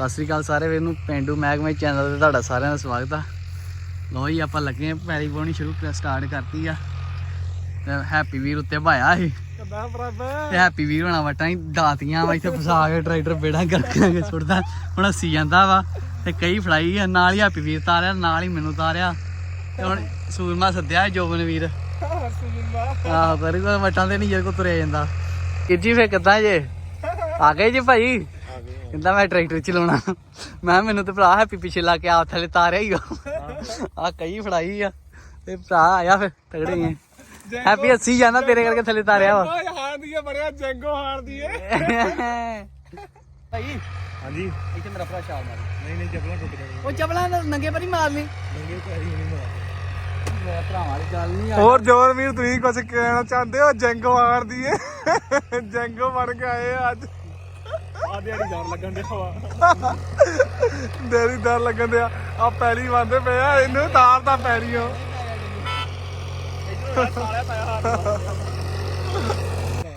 ਸਤਿ ਸ੍ਰੀ ਅਕਾਲ ਸਾਰੇ ਵੀਰ ਨੂੰ ਪਿੰਡੂ ਮਹਿਕਮੇ ਚੈਨਲ ਤੇ ਤੁਹਾਡਾ ਸਾਰਿਆਂ ਦਾ ਸਵਾਗਤ ਆ। ਲੋ ਜੀ ਆਪਾਂ ਲੱਗੇ ਆਂ ਪੈਰੀ ਪਾਉਣੀ ਸ਼ੁਰੂ ਕਰ ਸਟਾਰਟ ਕਰਤੀ ਆ। ਤੇ ਹੈਪੀ ਵੀਰ ਉੱਤੇ ਭਾਇਆ ਸੀ। ਕਦਾ ਪ੍ਰਭ? ਤੇ ਹੈਪੀ ਵੀਰ ਹੋਣਾ ਵਟਾਂ ਹੀ ਦਾਤੀਆਂ ਵਾ ਇੱਥੇ ਫਸਾ ਕੇ ਟਰੈਕਟਰ ਬੇੜਾ ਕਰਕੇ ਸੁੱਟਦਾ। ਹੁਣ ਹੱਸੀ ਜਾਂਦਾ ਵਾ ਤੇ ਕਈ ਫਲਾਈ ਆ ਨਾਲ ਹੀ ਹੈਪੀ ਵੀਰ ਤਾਰਿਆ ਨਾਲ ਹੀ ਮੈਨੂੰ ਤਾਰਿਆ। ਤੇ ਹੁਣ ਸੂਰਮਾ ਸੱਦਿਆ ਜੋਬਨ ਵੀਰ। ਆਹ ਪਰ ਇਹ ਵਟਾਂ ਤੇ ਨਹੀਂ ਜਿਹੜੇ ਕੋ ਤੁਰਿਆ ਜਾਂਦਾ। ਕਿੱਜੀ ਫੇ ਕਿੱਦਾਂ ਜੇ? ਆ ਗਏ ਜੀ ਭਾਈ? ਕਹਿੰਦਾ ਮੈਂ ਟਰੈਕਟਰ ਚਲਾਉਣਾ ਮੈਂ ਕਿਹਾ ਮੈਨੂੰ ਤੇ ਭਰਾ ਹੈਪੀ ਪਿੱਛੇ ਲਾ ਕੇ ਆ ਥੱਲੇ ਤਾਰਿਆ ਹੀ ਆ। ਕਈ ਫੜਾਈ ਆ ਤੇ ਭਰਾ ਆਇਆ ਫਿਰ ਤਗੜੇ ਆ। ਹੈਪੀ ਹੱਸੀ ਜਾਂਦਾ ਤੇਰੇ ਕਰਕੇ ਥੱਲੇ ਤਾਰਿਆ ਵਾ। ਓਏ ਹਾਰ ਦੀ ਹੈ ਬੜਿਆ ਜੰਗੋ ਹਾਰ ਦੀ ਹੈ ਭਾਈ ਹਾਂਜੀ। ਇੱਥੇ ਮੇਰਾ ਭਰਾ ਛਾਲ ਮਾਰ। ਨਹੀਂ ਨਹੀਂ ਜਬਲਾਂ ਟੁੱਟ ਜਾਣੀਆਂ ਉਹ ਚਪਲਾਂ ਨੰਗੇ ਪਰ ਹੀ ਮਾਰ ਲਈ। ਨੰਗੇ ਪੈਰੀ ਨਹੀਂ ਮਾਰ ਮੇਰਾ ਭਰਾ ਵਾਲੀ ਗੱਲ ਨਹੀਂ ਹੋਰ ਜੋਰ ਵੀਰ ਤੁਸੀਂ ਕੁਝ ਕਹਿਣਾ ਚਾਹੁੰਦੇ ਹੋ? ਜੰਗੋ ਹਾਰ ਦੀ ਹੈ ਜੰਗੋ ਬਣ ਕੇ ਆਏ ਆ ਅੱਜ। ਆ ਦਿਹਾੜੀ ਲੱਗਣ ਦੇ ਹਵਾ ਦੇਰੀ ਡਰ ਲੱਗਣ ਦੇ ਆ ਪੈਰੀ ਬੰਦੇ ਪਏ ਆ ਇਹਨੂੰ ਤਾਰ ਦਾ ਪੈਰੀਓ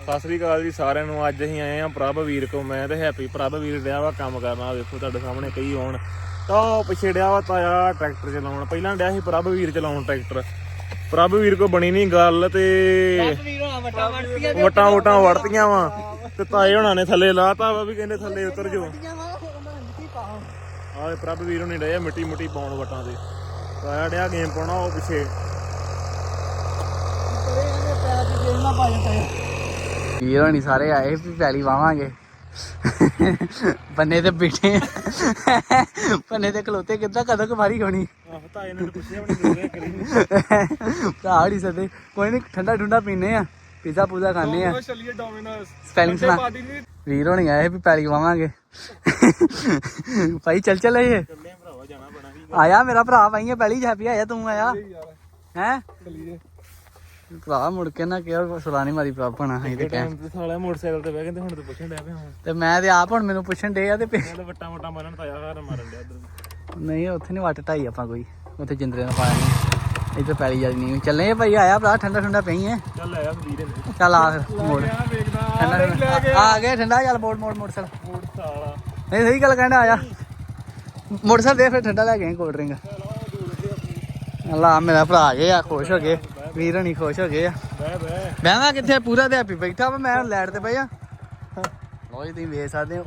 ਸਤਿ ਸ੍ਰੀ ਅਕਾਲ ਜੀ ਸਾਰਿਆਂ ਨੂੰ। ਅੱਜ ਅਸੀਂ ਆਏ ਆ ਪ੍ਰਭ ਵੀਰ ਕੋ ਮੈਂ ਤੇ ਹੈਪੀ ਪ੍ਰਭ ਵੀਰ ਡਿਆ ਵਾ ਕੰਮ ਕਰਨਾ। ਵੇਖੋ ਤੁਹਾਡੇ ਸਾਹਮਣੇ ਕਈ ਹੋਣ ਤਾਂ ਉਹ ਪਿੱਛੇ ਡਿਆ ਵਾ ਤਾਇਆ ਟਰੈਕਟਰ ਚਲਾਉਣ। ਪਹਿਲਾਂ ਡਿਆ ਸੀ ਪ੍ਰਭ ਵੀਰ ਚਲਾਉਣ ਟਰੈਕਟਰ। ਪ੍ਰਭ ਵੀਰ ਕੋ ਬਣੀ ਨਹੀਂ ਗੱਲ ਤੇ ਵਟਾਂ ਵਟਾਂ ਵੜਤੀਆਂ ਵਾ। ਤੇ ਤਾਏ ਹੋਣਾ ਨੇ ਥੱਲੇ ਲਾਤਾ ਵਾ ਵੀ ਕਹਿੰਦੇ ਥੱਲੇ ਉਤਰ ਜਾਓ। ਆਹ ਪ੍ਰਭ ਵੀਰ ਹੁਣੀ ਡਏ ਆ ਮਿੱਟੀ ਮੁੱਟੀ ਪਾਉਣ ਵਟਾਂ ਦੇ ਤਾਇਆ ਡਿਆ ਗੇਮ ਪਾਉਣਾ ਉਹ ਪਿੱਛੇ। ਵੀਰ ਹੋਣੀ ਸਾਰੇ ਆਏ ਵੀ ਪੈਲੀ ਵਾਵਾਂਗੇ। ਬੰਨੇ ਤੇ ਬਿਠੇ ਬੰਨੇ ਤੇ ਖਲੋਤੇ ਕਿੱਦਾਂ ਕਦੋਂ ਕੁਮਾਰੀ ਹੋਣੀ? ਆਹ ਤਾਏ ਨੇ ਤਾਂ ਪੁੱਛਿਆ ਵੀ ਨਹੀਂ ਦੂਰੇ ਕਰੀ ਭਰਾ ਹੜੀ ਸਦੇ। ਕੋਈ ਨਹੀਂ ਠੰਡਾ ਠੰਡਾ ਪੀਨੇ ਆ। ਪੀਜ਼ਾ ਪੂਜ਼ਾ ਖਾਣੇ ਆ ਚੱਲੀਏ ਡੋਮਿਨੋਸ ਸਪੈਲਿੰਗ ਸੁਣਾ ਪਾਰਟੀ ਨਹੀਂ ਵੀਰ ਹੋਣੀ ਆਏ ਵੀ ਪੈਲੀ ਵਾਵਾਂਗੇ ਭਾਈ ਚੱਲ ਚੱਲ ਆਈਏ ਚੱਲੇ ਆ ਭਰਾਵਾ ਜਾਣਾ ਬਣਾ ਵੀ ਆਇਆ ਮੇਰਾ ਭਰਾ ਭਾਈਏ ਪੈਲੀ ਛਾਪੀ ਆਇਆ ਤੂੰ ਆਇਆ ਯਾਰ ਹੈ ਚੱਲੀਏ ਭਰਾ ਮੁੜ ਕੇ ਨਾ ਕਿਹਾ ਸੁਲਾਣੀ ਮਾਰੀ ਪ੍ਰਾਪਣਾ ਅਸੀਂ ਤੇ ਕਹਿ ਟਾਈਮ ਤੇ ਸਾਲਾ ਮੋਟਰਸਾਈਕਲ ਤੇ ਬਹਿ ਕੇ ਤੇ ਹੁਣ ਤੇ ਪੁੱਛਣ ਡਿਆ ਪਿਆ ਹੁਣ। ਤੇ ਮੈਂ ਤੇ ਆਪ ਹੁਣ ਮੈਨੂੰ ਪੁੱਛਣ ਡੇ ਆ ਤੇ ਪੇ- ਮੈਂ ਤਾਂ ਵੱਟਾਂ ਵਟਾਂ ਮਾਰਨ ਤਾਇਆ ਹਾਰ ਮਾਰਨ ਡਿਆ ਇੱਧਰ ਨਹੀਂ ਉੱਥੇ ਨਹੀਂ ਵੱਟ ਢਾਈ ਆਪਾਂ ਕੋਈ। ਉੱਥੇ ਜਿੰਦਰੇ ਨਾਲ ਪਾਇਆ ਨਹੀਂ ਇੱਥੇ ਪੈਲੀ ਜਾਈ ਨਹੀਂ ਚੱਲੇ ਆ ਭਾਈ ਆਇਆ ਭਰਾ ਠੰਡਾ ਠੰਡਾ ਪਈ ਹੈ ਚੱਲ ਆਇਆ ਵੀਰੇ ਨੇ। ਚੱਲ ਆ ਫਿਰ ਮੋੜ। ਆ ਵੇਖਦਾ ਠੰਡਾ ਆ ਗਿਆ ਚੱਲ ਮੋੜ ਮੋੜ ਮੋਟਰਸਾਈਕਲ ਮੋੜ ਸਾਲਾ ਨਹੀਂ ਸਹੀ ਗੱਲ ਕਹਿੰਦਾ ਆਇਆ। ਮੋਟਰਸਾਈਕਲ ਦੇ ਫਿਰ ਠੰਡਾ ਲੈ ਕੇ ਕੋਲਡ ਡਰਿੰਕ ਅੱਲਾ ਮੇਰਾ ਭਰਾ ਆ ਗਏ ਆ ਖੁਸ਼ ਹੋ ਗਏ। ਵੀਰ ਹਣੀ ਖੁਸ਼ ਹੋ ਗਏ ਆ। ਬਹਿ ਬਹਿ। ਬਹਿਵਾ ਕਿੱਥੇ ਪੂਰਾ ਤੇ ਹੈਪੀ ਬੈਠਾ ਵਾ ਮੈਂ ਲੈਟ ਤੇ ਪਿਆ ਲੋ ਜੀ ਤੁਸੀਂ ਵੇਖ ਸਕਦੇ ਹੋ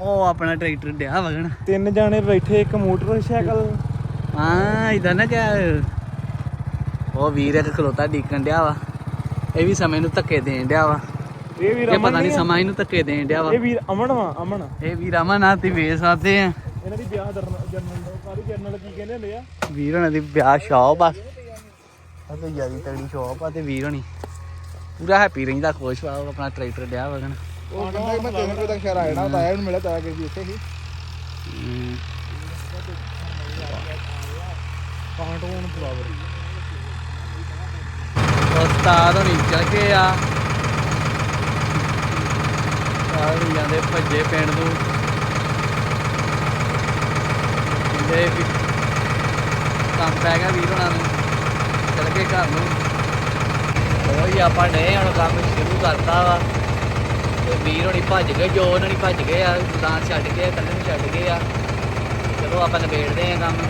ਉਹ ਆਪਣਾ ਟਰੈਕਟਰ ਡਿਆ ਵਗਣ। ਤਿੰਨ ਜਾਣੇ ਬੈਠੇ ਇੱਕ ਮੋਟਰਸਾਈਕਲ। ਹਾਂ ਇਦਾਂ ਨਾ ਕਿ ਉਹ ਵੀਰ ਇੱਕ ਖਲੋਤਾ ਡੀਕਣ ਡਿਆ ਵਾ। ਇਹ ਵੀ ਸਮੇਂ ਨੂੰ ਧੱਕੇ ਦੇਣ ਡਿਆ ਵਾ। ਇਹ ਵੀਰ ਇਹ ਅਮਨ ਪਤਾ ਨਹੀਂ ਸਮਾਂ ਇਹਨੂੰ ਧੱਕੇ ਦੇਣ ਡਿਆ ਵਾ। ਇਹ ਵੀਰ ਅਮਨ ਵਾ ਅਮਨ। ਇਹ ਵੀਰ ਅਮਨ ਆ ਤੇ ਵੇਖ ਸਕਦੇ ਆ। ਇਹਨਾਂ ਦੀ ਵਿਆਹ ਜਰਨਲ ਕਾਦੀ ਜਰਨਲ ਕੀ ਕਹਿੰਦੇ ਹੁੰਦੇ ਆ? ਵੀਰ ਹੋਣਾ ਦੀ ਵਿਆਹ ਸ਼ੌਪ ਆ। ਅਤੇ ਯਾਰੀ ਤਗੜੀ ਸ਼ੌਪ ਆ ਤੇ ਵੀਰ ਹੋਣੀ। ਪੂਰਾ ਹੈਪੀ ਰਹਿੰਦਾ ਖੁਸ਼ ਵਾ ਉਹ ਆਪਣਾ ਟਰੈਕਟਰ ਡਿਆ ਵਗਣ ਉਹ ਕਹਿੰਦਾ ਮੈਂ 3 ਵਜੇ ਤੱਕ ਸ਼ਹਿਰ ਆ ਜਾਣਾ ਤਾਂ ਆਇਆ ਨੂੰ ਮਿਲਿਆ ਤਾਂ ਕਿ ਇੱਥੇ ਹੀ। ਕਾਂਟੋਨ ਫਲਾਵਰ ਉਸਤਾਦ ਹੋਣੀ ਚੱਲ ਗਏ ਆ। ਸਾਰੇ ਜਾਂਦੇ ਭੱਜੇ ਪਿੰਡ ਨੂੰ। ਕਹਿੰਦੇ ਵੀ ਕੰਮ ਪੈ ਗਿਆ ਵੀਰ ਹੋਣਾ ਨੂੰ। ਚੱਲ ਗਏ ਘਰ ਨੂੰ। ਉਹੀ ਆਪਾਂ ਨੇ ਹੁਣ ਕੰਮ ਸ਼ੁਰੂ ਕਰਤਾ ਵਾ। ਤੇ ਵੀਰ ਹੋਣੀ ਭੱਜ ਗਏ ਜੋ ਉਹਨਾਂ ਨੇ ਭੱਜ ਗਏ ਆ ਦੁਕਾਨ ਛੱਡ ਗਏ ਕੱਲੇ ਨੂੰ ਛੱਡ ਗਏ ਆ। ਚਲੋ ਆਪਾਂ ਨਿਬੇੜਦੇ ਆ ਕੰਮ।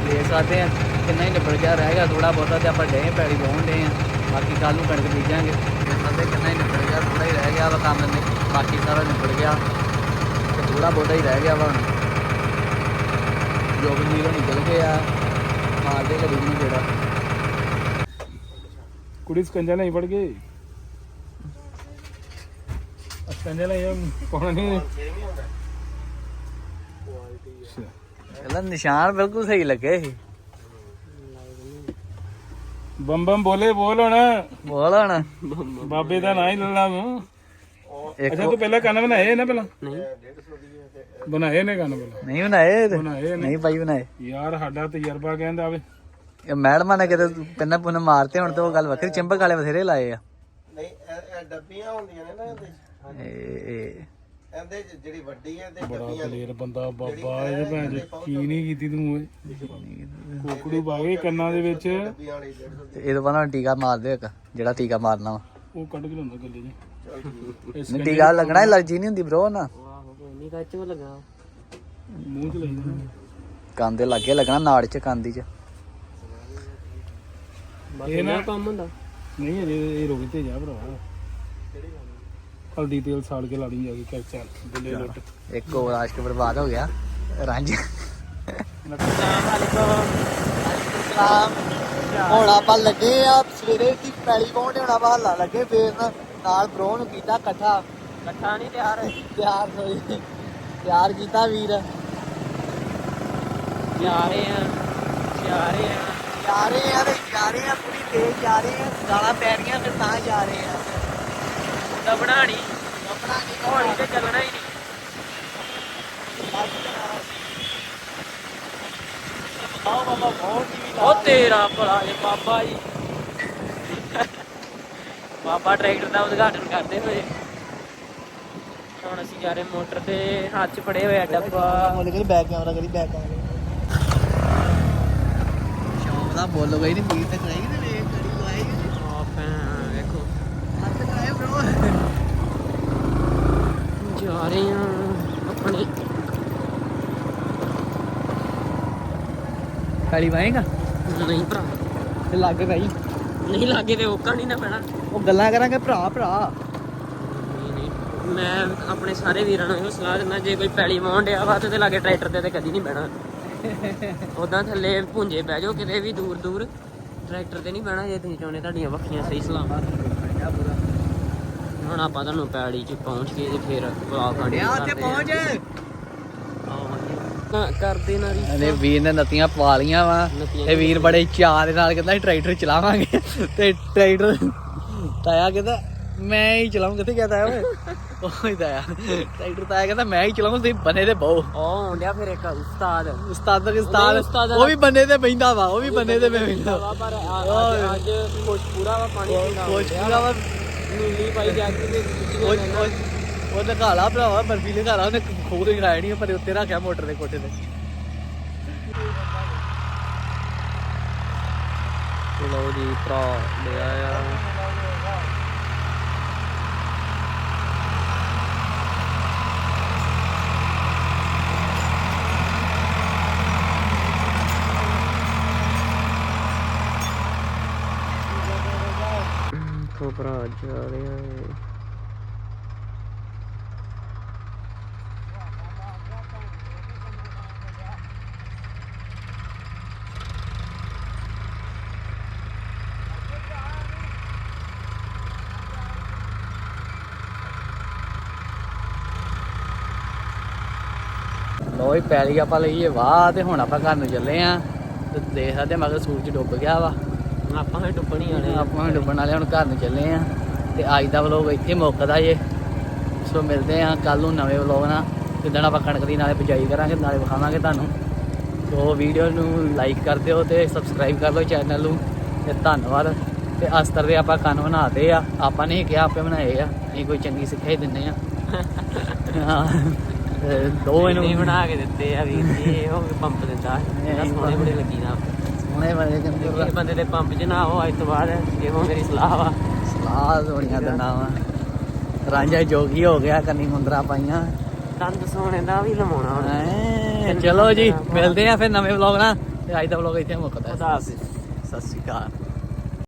ਦੇ ਸਕਦੇ ਆ। ਕਿੰਨਾ ਹੀ ਨਿਬੜ ਗਿਆ ਰਹਿ ਗਿਆ ਥੋੜਾ ਬਹੁਤਾ ਤੇ ਆਪਾਂ ਡੇ ਪੈੜੀ ਵਾਹੁਣ ਡੇ ਆ। ਬਾਕੀ ਕੱਲ ਨੂੰ ਕਣਕ ਬੀਜਾਂਗੇ। ਸਾਡੇ ਕਿੰਨਾ ਹੀ ਨਿਬੜ ਗਿਆ ਥੋੜਾ ਹੀ ਰਹਿ ਗਿਆ ਵਾ ਕੰਮ ਨੇ ਬਾਕੀ ਸਾਰਾ ਨਿਬੜ ਗਿਆ। ਤੇ ਥੋੜਾ ਬਹੁਤਾ ਹੀ ਰਹਿ ਗਿਆ ਵਾ ਹੁਣ। ਜੋ ਵੀ ਨੀਰੋ ਨਿਕਲ ਗਏ ਆ। ਮਾਰਦੇ ਘੜੀ ਨਹੀਂ ਜਿਹੜਾ ਕੁੜੀ ਸਕੰਜਾ ਨਹੀਂ ਪੜ ਗਈ? ਸਕੰਜਾ ਨਹੀਂ ਕੋਣ ਨਹੀਂ ਇਹਦਾ ਨਿਸ਼ਾਨ ਬਿਲਕੁਲ ਸਹੀ ਲੱਗੇ ਸੀ। ਬੰਮ ਬੰਮ ਬੋਲੇ ਬੋਲ ਹੁਣ। ਬੋਲ ਹੁਣ। ਬਾਬੇ ਦਾ ਨਾਂ ਹੀ ਲੈ ਲਾ ਤੂੰ। ਇੱਕ ਅੱਛਾ ਤੂੰ ਪਹਿਲਾਂ ਕੰਨ ਬਣਾਏ ਨਾ ਪਹਿਲਾਂ? ਨਹੀਂ। ਬਣਾਏ ਨੇ ਕੰਨ ਪਹਿਲਾਂ? ਨਹੀਂ ਬਣਾਏ? ਬਣਾਏ ਨਹੀਂ ਭਾਈ ਬਣਾਏ। ਯਾਰ ਸਾਡਾ ਤਜਰਬਾ ਕਹਿੰਦਾ ਆਵੇ ਇਹ ਮੈਡਮਾਂ ਨੇ ਕਿਤੇ ਪਿੰਨਾ ਪੁੰਨ ਮਾਰਤੇ ਹੁਣ ਤੇ ਉਹ ਗੱਲ ਵੱਖਰੀ। ਚਿੰਬਕ ਵਾਲੇ ਬਥੇਰੇ ਲਾਏ ਆ। ਨਹੀਂ ਡੱਬੀਆਂ ਹੁੰਦੀਆਂ ਨੇ ਨਾ ਇਹਦੇ ਇਹ ਇਹਦੇ 'ਚ ਜਿਹੜੀ ਵੱਡੀ ਹੈ ਤੇ ਬੜਾ ਡੱਬੀਆਂ ਨੇ ਦਲੇਰ ਬੰਦਾ ਬਾਬਾ ਇਹਦੇ ਭੈਣ ਚ ਕੀ ਨਹੀਂ ਕੀਤੀ ਤੂੰ ਓਏ? ਕੋਕੜੂ ਬਾਗੇ ਕੰਨਾਂ ਦੇ ਵਿੱਚ। ਡੱਬੀਆਂ ਵਾਲੀ ਜਿਹੜੀ ਤੇ ਇਹਦੋਂ ਬਾਅਦ ਹੁਣ ਟੀਕਾ ਮਾਰ ਦਿਓ ਇੱਕ ਜਿਹੜਾ ਟੀਕਾ ਮਾਰਨਾ ਵਾ। ਉਹ ਕੱਢ ਕੇ ਲਾਉਂਦਾ ਗੱਲੇ ਜੀ ਨਹੀਂ ਟੀਕਾ ਲੱਗਣਾ ਐਲਰਜੀ ਨਹੀਂ ਹੁੰਦੀ ਬ్రో ਨਾ। ਨਹੀਂ ਕੱਚ ਲਗਾ। ਮੂੰਹ ਚ ਲਈ ਜਾਣਾ। ਕੰਨ ਦੇ ਲੱਗੇ ਲੱਗਣਾ ਨਾੜ ਚ ਕੰਦੀ ਚ। ਇਹ ਨਾ ਕੰਮ ਹੁੰਦਾ। ਨਹੀਂ ਅਜੇ ਇਹ ਰੁਕ ਤੇ ਜਾ ਭਰਾ ਹਲਦੀ ਤੇਲ ਸਾੜ ਕੇ ਲਾੜੀ ਜਾ ਕੇ ਕਰ ਚੱਲ। ਦਿੱਲੇ ਲੁੱਟ। ਇੱਕ ਹੋਰ ਆਸ਼ਕ ਬਰਬਾਦ ਹੋ ਗਿਆ ਰਾਂਝ ਹੁਣ ਆਪਾਂ ਲੱਗੇ ਆ ਸਵੇਰੇ ਦੀ ਪੈਲੀ ਪਾਉਣ ਹੁਣ ਆਪਾਂ ਹੱਲਾ ਲੱਗੇ ਫੇਰ ਨਾ- ਨਾਲ ਬਰੋ ਨੂੰ ਕੀਤਾ ਇਕੱਠਾ। ਇਕੱਠਾ ਨਹੀਂ ਤਿਆਰ। ਤਿਆਰ ਹੋਈ। ਤਿਆਰ ਕੀਤਾ ਵੀਰ। ਜਾ ਰਹੇ ਆ ਜਾ ਰਹੇ ਆ। ਜਾ ਰਹੇ ਆ ਤੇ ਜਾ ਰਹੇ ਆ ਪੂਰੀ ਤੇਜ਼ ਜਾ ਰਹੇ ਆ ਗਾਲਾਂ ਪੈ ਰਹੀਆਂ ਫਿਰ ਤਾਂ ਜਾ ਰਹੇ ਆ। ਤਾਂ ਬਣਾਣੀ। ਆਪਣਾ ਕੀ ਹੌਲੀ ਤੇ ਚੱਲਣਾ ਹੀ ਨਹੀਂ। ਆਓ ਬਾਬਾ ਬਹੁਤ ਟੀਵੀ ਉਹ ਤੇਰਾ ਭਲਾ ਜੇ ਬਾਬਾ ਜੀ। ਬਾਬਾ ਟਰੈਕਟਰ ਦਾ ਉਦਘਾਟਨ ਕਰਦੇ ਹੋਏ। ਹੁਣ ਅਸੀਂ ਜਾ ਰਹੇ ਮੋਟਰ ਤੇ, ਹੱਥ 'ਚ ਫੜੇ ਹੋਏ ਡੱਬਾ। ਮੁੱਲ ਕਰੀ ਬੈਕ ਕੈਮਰਾ ਕਰੀ ਬੈਕ ਕੈਮਰਾ ਸ਼ੌਂਕ ਦਾ ਬੋਲੋ ਗਈ ਨਹੀਂ ਵੀਰ ਤੇ ਕਰਾਈ ਤੇ ਵੇਖ ਕੜੀ ਲਾਏਗੀ ਆ ਭੈਣ ਵੇਖੋ ਹੱਥ ਕਰਾਏ ਬ్రో ਜਾ ਰਹੇ ਆ ਆਪਣੇ ਕੜੀ ਵਾਏਗਾ? ਨਹੀਂ ਭਰਾ। ਤੇ ਲੱਗ ਗਈ। ਨਹੀਂ ਲਾਗੇ ਤੇ ਔਕਾ ਨਹੀਂ ਨਾ ਪੈਣਾ। ਉਹ ਗੱਲਾਂ ਕਰਾਂਗੇ ਭਰਾ ਭਰਾ। ਨਹੀਂ ਨਹੀਂ। ਮੈਂ ਆਪਣੇ ਸਾਰੇ ਵੀਰਾਂ ਨੂੰ ਇਹੋ ਸਲਾਹ ਦਿੰਦਾ ਜੇ ਕੋਈ ਪੈਲੀ ਵਾਹੁਣ ਡਿਆ ਵਾ ਤੇ ਲਾਗੇ ਟਰੈਕਟਰ ਤੇ ਤੇ ਕਦੀ ਨਹੀਂ ਬਹਿਣਾ। ਉਦਾਂ ਥੱਲੇ ਪੁੰਜੇ ਬਹਿ ਜਾਓ ਕਿਤੇ ਵੀ ਦੂਰ ਦੂਰ। ਟਰੈਕਟਰ ਤੇ ਨਹੀਂ ਬਹਿਣਾ ਜੇ ਤੁਸੀਂ ਚਾਹੁੰਦੇ ਤੁਹਾਡੀਆਂ ਵੱਖੀਆਂ ਸਹੀ ਸਲਾਮਾਤ ਹੁਣ ਆਪਾਂ ਤੁਹਾਨੂੰ ਪੈੜੀ 'ਚ ਪਹੁੰਚ ਕੇ ਤੇ ਫਿਰ ਵਲੌਗ ਡਿਆ ਉੱਥੇ ਪਹੁੰਚ। ਕਰਦੇ ਨਾ ਰੀ ਅਰੇ ਵੀਰ ਨੇ ਨਤੀਆਂ ਪਵਾ ਲੀਆਂ ਵਾ। ਤੇ ਵੀਰ ਬੜੇ ਚਾਅ ਦੇ ਨਾਲ ਕਹਿੰਦਾ ਟਰੈਕਟਰ ਚਲਾਵਾਂਗੇ। ਤੇ ਟਰੈਕਟਰ ਤਾਇਆ ਕਹਿੰਦਾ ਮੈਂ ਹੀ ਚਲਾਉਂ ਕਿੱਥੇ ਗਿਆ ਤਾਇਆ ਓਏ? ਉਹ ਤਾਇਆ। ਟਰੈਕਟਰ ਤਾਇਆ ਕਹਿੰਦਾ ਮੈਂ ਹੀ ਚਲਾਉਂ ਤੁਸੀਂ ਬਨੇ ਦੇ ਬਹੁ। ਉਹ ਹੁੰਦਿਆ ਫਿਰ ਇੱਕ ਉਸਤਾਦ। ਉਸਤਾਦ ਦਾ ਉਸਤਾਦ। ਉਹ ਵੀ ਬੰਨੇ ਤੇ ਬੈਂਦਾ ਵਾ ਉਹ ਵੀ ਬੰਨੇ ਤੇ ਬੈਂਦਾ ਵਾ। ਪਰ ਅੱਜ ਕੁਛ ਪੂਰਾ ਵਾ ਪਾਣੀ ਪੀਣਾ ਕੋਚ ਪੂਰਾ ਵਾ। ਨੀਲੀ ਪਾਈ ਜਾ ਕੇ ਤੇ ਉਹ ਉਹ ਉਹ ਲਗਾ ਲਾ ਭਰਾਵਾ, ਬਰਫੀ ਲਗਾ ਲਾ, ਉਹਨੇ ਖੋਦ ਹੀ ਖਰਾਇਆ ਨਹੀਂ ਪਰ ਉੱਤੇ ਰੱਖਿਆ ਮੋਟਰ ਦੇ ਕੋਠੇ ਤੇ। ਲਓ ਜੀ, ਭਰਾ ਲੈ ਆਇਆ। ਕੋ ਜਾ ਰਿਹਾ ਹੈ ਹੀ ਪੈਲੀ ਆਪਾਂ ਲਈਏ ਵਾਹ ਤੇ ਹੁਣ ਆਪਾਂ ਘਰ ਨੂੰ ਚੱਲੇ ਆ। ਤੇ ਦੇਖ ਸਕਦੇ ਹਾਂ ਮਗਰ ਸੂਰਜ ਡੁੱਬ ਗਿਆ ਵਾ। ਆਪਾਂ ਹੀ ਡੁੱਬਣੀ ਵਾਲੇ ਆ। ਆਪਾਂ ਹੁਣ ਡੁੱਬਣ ਵਾਲੇ ਹੁਣ ਘਰ ਨੂੰ ਚੱਲੇ ਆ। ਤੇ ਅੱਜ ਦਾ ਵਲੋਗ ਇੱਥੇ ਮੁੱਕਦਾ ਜੇ। ਸੋ ਮਿਲਦੇ ਆ ਕੱਲ ਨੂੰ ਨਵੇਂ ਵਲੋਗ ਨਾਲ। ਜਿੱਦਣ ਆਪਾਂ ਕਣਕ ਦੀ ਨਾਲੇ ਬਿਜਾਈ ਕਰਾਂਗੇ ਨਾਲੇ ਵਿਖਾਵਾਂਗੇ ਤੁਹਾਨੂੰ। ਸੋ ਵੀਡੀਓ ਨੂੰ ਲਾਈਕ ਕਰ ਦਿਓ ਤੇ ਸਬਸਕ੍ਰਾਈਬ ਕਰ ਲਓ ਚੈਨਲ ਨੂੰ। ਤੇ ਧੰਨਵਾਦ। ਤੇ ਅਸਤਰ ਦੇ ਆਪਾਂ ਕੰਨ ਬਣਾਤੇ ਆ। ਆਪਾਂ ਨੇ ਕਿਹਾ ਆਪੇ ਬਣਾਏ ਆ। ਅਸੀਂ ਕੋਈ ਚੰਗੀ ਸਿੱਖਿਆ ਹੀ ਦਿੰਦੇ ਆ। ਹਾਂ। ਦੋ ਇਹਨੂੰ ਬਣਾ ਕੇ ਦਿੱਤੇ ਆ ਵੀਰ ਜੀ ਇਹ ਉਹ ਪੰਪ ਦਿੰਦਾ। ਇਹਦਾ ਸੋਹਣੇ ਬੜੇ ਲੱਗੀ ਨਾ। ਸੋਹਣੇ ਬਣੇ ਕਹਿੰਦੇ ਇਹ ਬੰਦੇ ਦੇ ਪੰਪ 'ਚ ਨਾ ਉਹ ਅੱਜ ਤੋਂ ਬਾਅਦ ਇਹੋ ਮੇਰੀ ਸਲਾਹ ਵਾ। ਸਲਾਹ ਸੋਹਣੀਆਂ ਦਿੰਦਾ ਵਾ। ਰਾਂਝਾ ਜੋਗੀ ਹੋ ਗਿਆ ਕੰਨੀ ਮੁੰਦਰਾ ਪਾਈਆਂ। ਦੰਦ ਸੋਹਣੇ ਦਾ ਵੀ ਲਵਾਉਣਾ ਹੁਣ। ਚਲੋ ਜੀ ਮਿਲਦੇ ਆ ਫਿਰ ਨਵੇਂ ਵਲੌਗ ਨਾਲ। ਤੇ ਅੱਜ ਦਾ ਵਲੌਗ ਇੱਥੇ ਮੁੱਕਦਾ। ਸਤਿ ਸ਼੍ਰੀ ਅਕਾਲ।